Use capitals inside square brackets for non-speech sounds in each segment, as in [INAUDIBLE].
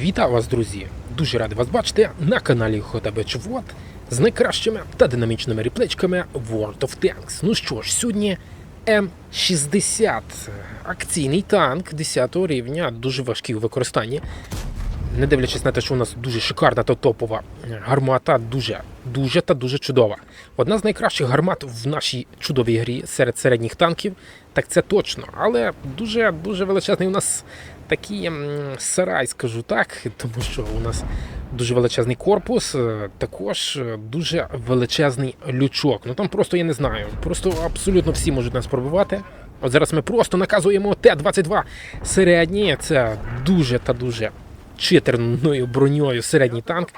Вітаю вас, друзі! Дуже радий вас бачити на каналі ХТБ Чвот з найкращими та динамічними реплечками World of Tanks. Ну що ж, сьогодні М60 акційний танк 10 рівня, дуже важкий у використанні. Не дивлячись на те, що у нас дуже шикарна та топова гармата, дуже, дуже та дуже чудова. Одна з найкращих гармат в нашій чудовій грі серед середніх танків, так це точно. Але дуже дуже величезний у нас такий сарай, скажу так, тому що у нас дуже величезний корпус, е, також е, дуже величезний лючок. Ну там просто я не знаю, просто абсолютно всі можуть нас пробувати. От зараз ми просто наказуємо Т-22 середній. Це дуже та дуже читерною броньою середній танк.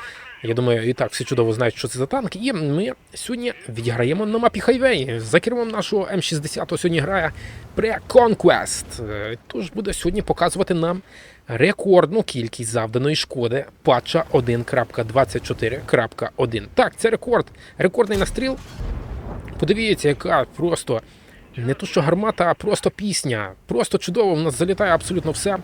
Я думаю, і так всі чудово знають, що це за танк. І ми сьогодні відіграємо на мапі Хайвей. За кермом нашого М60 сьогодні грає Pre-Conquest. Е, Тож буде сьогодні показувати нам рекордну кількість завданої шкоди патча 1.24.1. Так, це рекорд. Рекордний настріл. Подивіться, яка просто не то, що гармата, а просто пісня. Просто чудово. У нас залітає абсолютно все.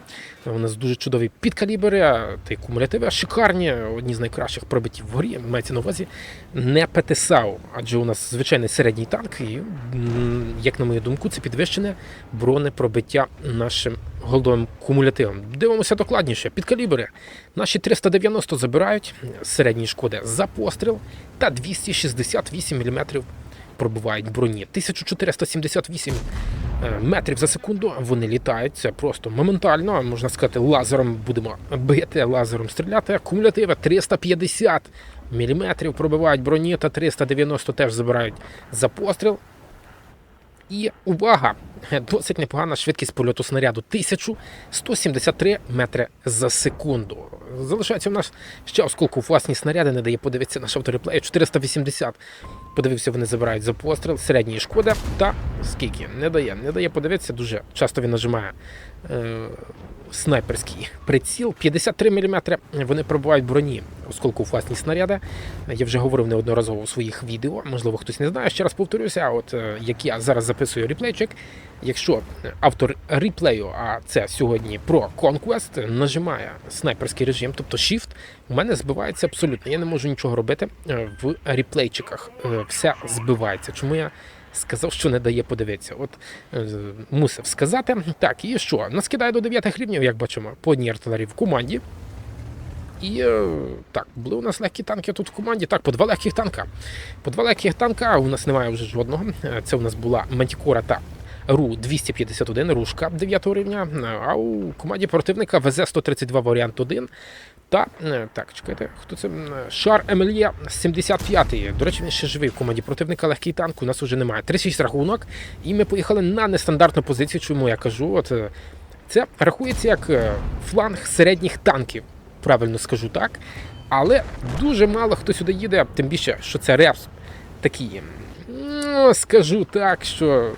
У нас дуже чудові підкалібри та й кумулятиви шикарні, одні з найкращих пробиттів в горі. Мається на увазі не ПТСАУ, адже у нас звичайний середній танк, і, як на мою думку, це підвищене бронепробиття нашим голдовим кумулятивом. Дивимося докладніше. Підкалібри. Наші 390 забирають середньої шкоди за постріл та 268 мм пробивають броні. 1478 е, метрів за секунду вони літають. Це просто моментально, можна сказати, лазером будемо бити, лазером стріляти. Кумулятиви 350 мм пробивають броні та 390 теж забирають за постріл. І увага! Досить непогана швидкість польоту снаряду 1173 метри за секунду. Залишається в нас ще осколку власні снаряди, не дає подивитися наш автореплей 480. Подивився, вони забирають за постріл, середньої шкоди та скільки? Не дає. Не дає подивитися, дуже часто він нажимає е, снайперський приціл. 53 мм вони пробувають броні осколку власні снаряди. Я вже говорив неодноразово у своїх відео. Можливо, хтось не знає. Ще раз повторюся, от е, як я зараз записую реплейчик. Якщо автор реплею, а це сьогодні про Conquest, нажимає снайперський режим, тобто Shift, у мене збивається абсолютно. Я не можу нічого робити е, в реплейчиках. Е, Все збивається. Чому я сказав, що не дає подивитися? От е, мусив сказати. Так, і що? Нас кидає до 9 рівнів, як бачимо, по одній артилерії в команді. І е, так, були у нас легкі танки тут в команді. Так, по два легких танка. По два легких танка у нас немає вже жодного. Е, Це у нас була Мантікора та Ру 251, Рушка 9 рівня. А у команді противника ВЗ-132 варіант 1. Та е, так, чекайте, хто це? Шар МЛЄ 75. До речі, він ще живий в команді противника. Легкий танк. У нас вже немає. 36 рахунок. І ми поїхали на нестандартну позицію. Чому я кажу? От е, це рахується як е, фланг середніх танків. Правильно скажу так. Але дуже мало хто сюди їде, тим більше, що це репс такий. Ну, скажу так, що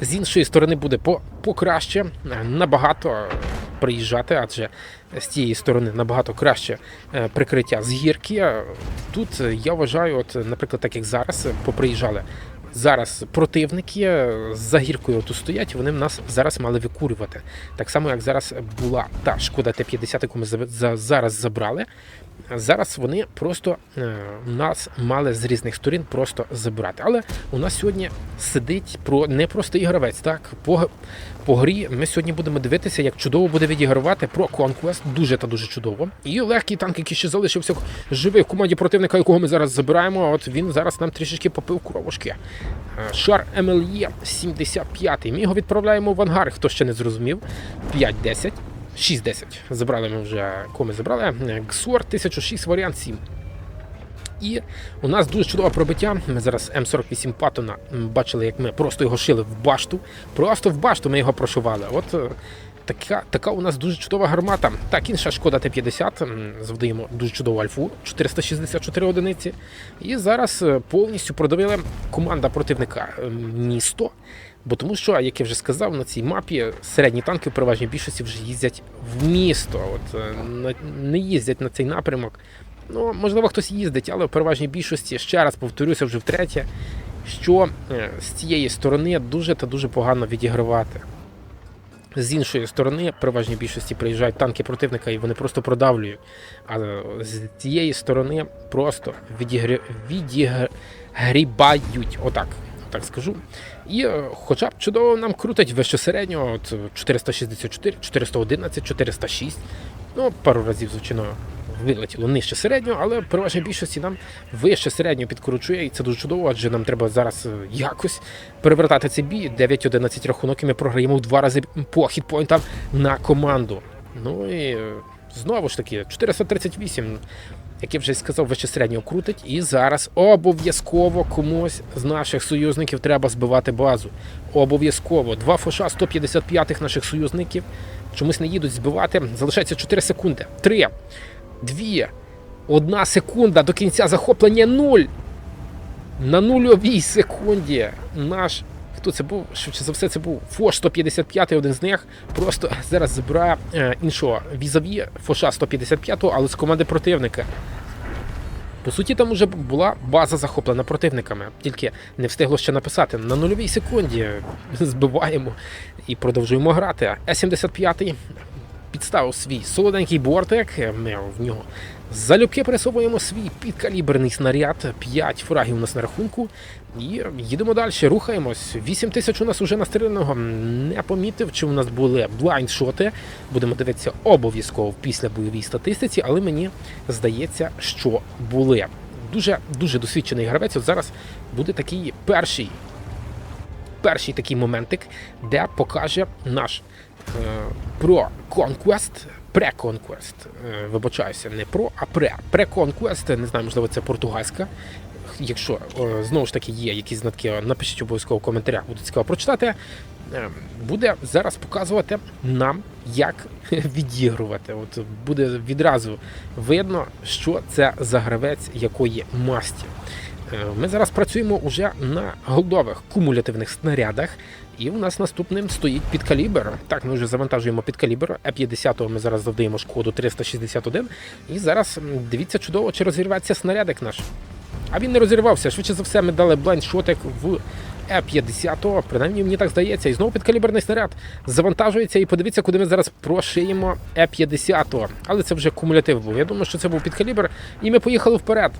з іншої сторони буде по, покраще, набагато приїжджати, адже з тієї сторони набагато краще е, прикриття з гірки. Тут я вважаю, от, наприклад, так як зараз поприїжджали. Зараз противники е, за гіркою тут стоять, вони в нас зараз мали викурювати. Так само, як зараз була та шкода Т-50, яку ми за- за- зараз забрали. Зараз вони просто е, нас мали з різних сторін просто забрати. Але у нас сьогодні сидить про непростий гравець. Так по, по грі ми сьогодні будемо дивитися, як чудово буде відігравати про Conquest. Дуже та дуже чудово. І легкий танк, який ще залишився живий в команді противника, якого ми зараз забираємо. От він зараз нам трішечки попив кровушки. Е, Шар МЛЄ 75. Ми його відправляємо в ангар. Хто ще не зрозумів? 5-10. 6-10. Забрали ми вже кого ми забрали. Е, Гсуар 1006 варіант 7. І у нас дуже чудове пробиття. Ми зараз М48 Паттона бачили, як ми просто його шили в башту. Просто в башту ми його прошивали. От е, така, така у нас дуже чудова гармата. Так, інша шкода Т-50. м, Завдаємо дуже чудову альфу 464 одиниці. І зараз е, повністю продавили команда противника е, місто. Бо тому що, як я вже сказав, на цій мапі середні танки в переважній більшості вже їздять в місто. От е, не їздять на цей напрямок. Ну, можливо, хтось їздить, але в переважній більшості ще раз повторюся вже втретє, що е, з цієї сторони дуже та дуже погано відігравати. З іншої сторони, в переважній більшості приїжджають танки противника і вони просто продавлюють. А з цієї сторони просто відігрі... відігрібають. Отак. Так скажу. І е, хоча б чудово нам крутить вище середнього, от 464, 411, 406. Ну, пару разів, звичайно, вилетіло нижче середнього, але переважній більшості нам вище середнього підкручує, і це дуже чудово, адже нам треба зараз е, якось перевертати цей бій. 9-11 рахунок, і ми програємо в два рази по хітпойнтам на команду. Ну і е, знову ж таки, 438 як я вже сказав, вище крутить. І зараз обов'язково комусь з наших союзників треба збивати базу. Обов'язково. Два фоша 155-х наших союзників чомусь не їдуть збивати. Залишається 4 секунди. 3, 2, 1 секунда до кінця захоплення 0. На нульовій секунді наш. Хто це був? Швидше за все, це був Фош 155, один з них. Просто зараз забирає е, іншого візаві Фоша 155, але з команди противника. По суті, там вже була база захоплена противниками, тільки не встигло ще написати. На нульовій секунді збиваємо і продовжуємо грати. Е-75 підставив свій солоденький бортик. Ми в нього залюбки пересовуємо свій підкаліберний снаряд. 5 фрагів у нас на рахунку. І їдемо далі, рухаємось. 8 тисяч у нас уже настріляного. Не помітив, чи у нас були блайндшоти. Будемо дивитися обов'язково після бойовій статистиці, але мені здається, що були. Дуже дуже досвідчений гравець. От зараз буде такий перший перший такий моментик, де покаже наш е, про Pre-Conquest. Е, вибачаюся, не про, а пре. Pre-Conquest, не знаю, можливо, це португальська. Якщо е, знову ж таки є якісь знатки, напишіть обов'язково в коментарях, буде цікаво прочитати. Е, Буде зараз показувати нам, як [LAUGHS] відігрувати. От буде відразу видно, що це за гравець якої масті. Е, Ми зараз працюємо уже на голдових кумулятивних снарядах, і у нас наступним стоїть підкалібр. Так, ми вже завантажуємо підкалібр. Е-50 ми зараз завдаємо шкоду 361. І зараз дивіться чудово, чи розірветься снарядик наш. А він не розірвався. Швидше за все, ми дали блайндшотик в Е-50, принаймні мені так здається. І знову підкаліберний снаряд завантажується. І подивіться, куди ми зараз прошиємо Е-50. Але це вже кумулятив був. Я думаю, що це був підкалібр. І ми поїхали вперед.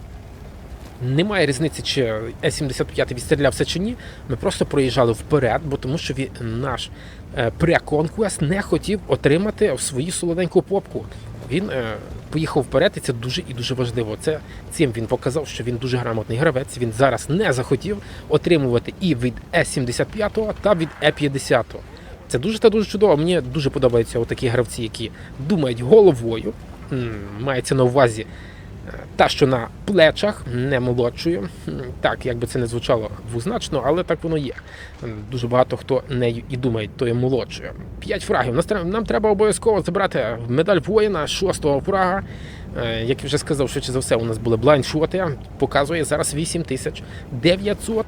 Немає різниці, чи Е-75 відстрілявся чи ні. Ми просто проїжджали вперед, бо тому що він, наш е, pre-conquest не хотів отримати в свою солоденьку попку. Він е, поїхав вперед, і це дуже і дуже важливо. Це цим він показав, що він дуже грамотний гравець. Він зараз не захотів отримувати і від Е-75 та від Е-50. Це дуже та дуже чудово. Мені дуже подобаються такі гравці, які думають головою. Мається на увазі та, що на плечах, не молодшою. Так, як би це не звучало двозначно, але так воно є. Дуже багато хто нею і думає, то є молодшою. П'ять фрагів. Нам треба обов'язково забрати медаль воїна шостого фрага. Е, Як я вже сказав, швидше за все, у нас були блайншоти. Показує зараз 8900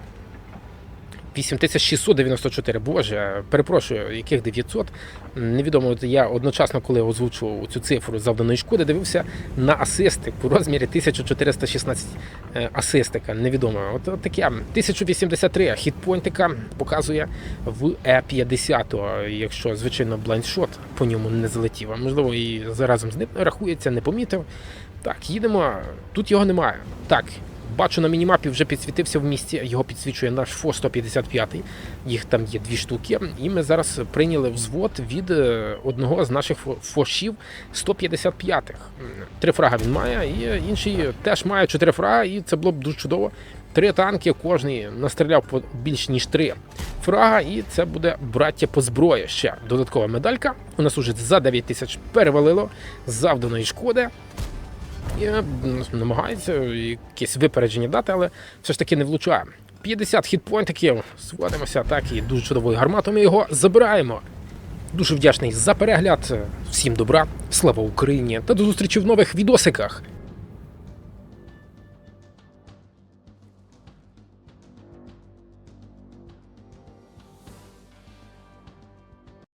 8694. Боже, перепрошую, яких 900. Невідомо, я одночасно, коли озвучував цю цифру завданої шкоди, дивився на асисти по розмірі 1416 е, асистика. Невідомо. От, от таке 1083 хітпойнтика показує в Е50. Якщо, звичайно, блайндшот по ньому не залетів. А можливо, і заразом з ним рахується, не помітив. Так, їдемо. Тут його немає. Так, Бачу на мінімапі вже підсвітився в місті. Його підсвічує наш ФО 155. Їх там є дві штуки. І ми зараз прийняли взвод від е, одного з наших фошів 155-х. Три фрага він має, і інший теж має чотири фрага, і це було б дуже чудово. Три танки, кожний настріляв по більш ніж три фрага, і це буде браття по зброї. Ще додаткова медалька. У нас уже за 9 тисяч перевалило завданої шкоди. І е, намагається якесь випередження дати, але все ж таки не влучає. 50 хітпойнтиків, сводимося так і дуже чудовою гарматою ми його забираємо. Дуже вдячний за перегляд. Всім добра, слава Україні та до зустрічі в нових відосиках.